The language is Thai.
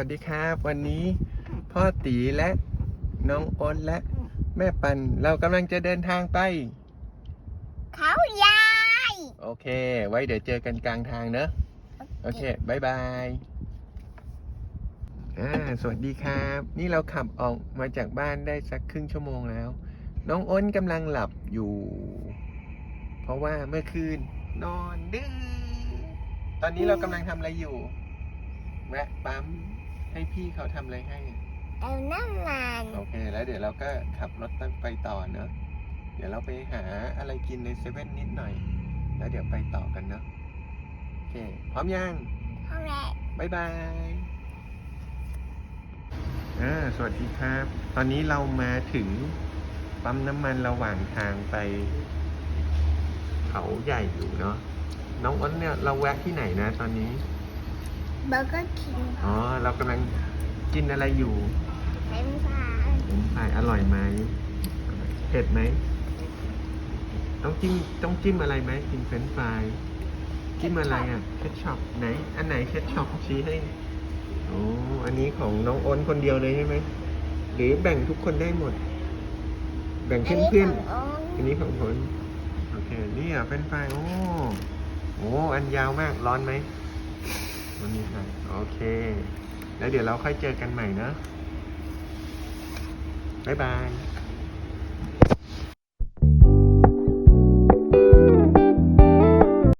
สวัสดีครับ วันนี้พ่อตีและน้องอ้นและแม่ปัน เรากำลังจะเดินทางไป เขายาย โอเค ไว้เดี๋ยวเจอกันกลางทางเนอะโอเคบายบายอ่าสวัสดีครับ นี่เราขับออกมาจากบ้านได้สักครึ่งชั่วโมงแล้ว น้องอ้นกำลังหลับอยู่ เพราะว่าเมื่อคืนนอนดื้อตอนนี้เรากำลังทำอะไรอยู่แวะปั๊ม ให้พี่เขาทำอะไรให้เอาน้ำมันโอเค แล้วเดี๋ยวเราก็ขับรถตั้งไปต่อเนอะเดี๋ยวเราไปหาอะไรกินในเซเว่นนิดหน่อย แล้วเดี๋ยวไปต่อกันเนอะโอเค พร้อมยัง พ่อแม่บายบายอ่าสวัสดีครับ ตอนนี้เรามาถึงปั๊มน้ำมันระหว่างทางไป เขาใหญ่อยู่เนาะ น้องอ้นเนี่ยเราแวะที่ไหนนะตอนนี้ เบอร์เกอร์คิงอ๋อ เรากำลังกินอะไรอยู่เป็นปลาเป็นไฟอร่อยไหมเผ็ดไหม ต้องจิ้มต้องจิ้มอะไรไหมกินเฟรนช์ฟรายจิ้มอะไรอะเคชช็อปไหน อันไหนเคชช็อปชี้ให้โอ้อันนี้ของน้องอ้นคนเดียวเลยใช่ไหมหรือแบ่งทุกคนได้หมด แบ่งเพื่อนๆอันนี้ของคนโอเคนี่อะเป็นไฟรายโอ้โอ้อันยาวมากร้อนไหม มันมีค่ะโอเค แล้วเดี๋ยวเราค่อยเจอกันใหม่นะบ๊ายบาย